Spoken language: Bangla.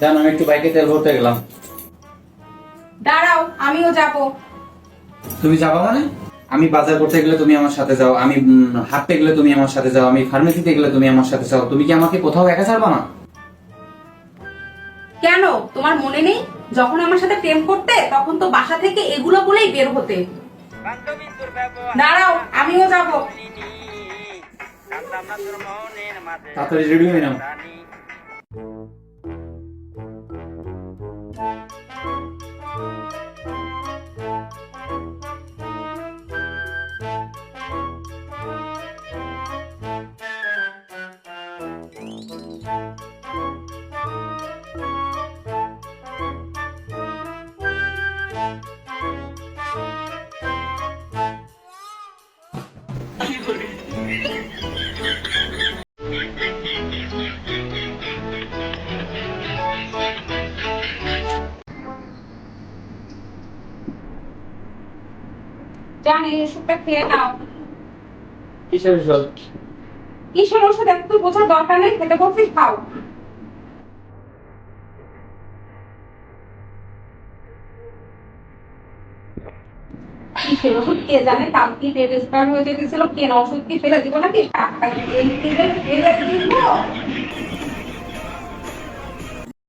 জান আমি একটু বাইকে তেল ভরতে গেলাম। দাঁড়াও আমিও যাব। তুমি যাবা মানে? আমি বাজার করতে গেলে তুমি আমার সাথে যাও আমি উম, হাঁটতে গেলে তুমি আমার সাথে যাও আমি ফার্মেসিতে গেলে তুমি আমার সাথে যাও। তুমি কি আমাকে কোথাও একা ছাড়বা না? কেন? তোমার মনে নেই? যখন আমার সাথে প্রেম করতে তখন তো বাসা থেকে এগুলো বলেই বের হতে। দাঁড়াও আমিও যাব। তাড়াতাড়ি রেডি হয়ে নাও। জানি ওষুধটা খেয়ে নাও। কিসের ওষুধ কিসের ওষুধ এত তো বোঝার দরকার নেই খেতে খাও। কিসের ওষুধ কে জানে কালকে হয়ে যেতেছিল কেন? ওষুধ কি ফেলে দিব নাকি? টাকা এই ফেলে ফেলে দিব।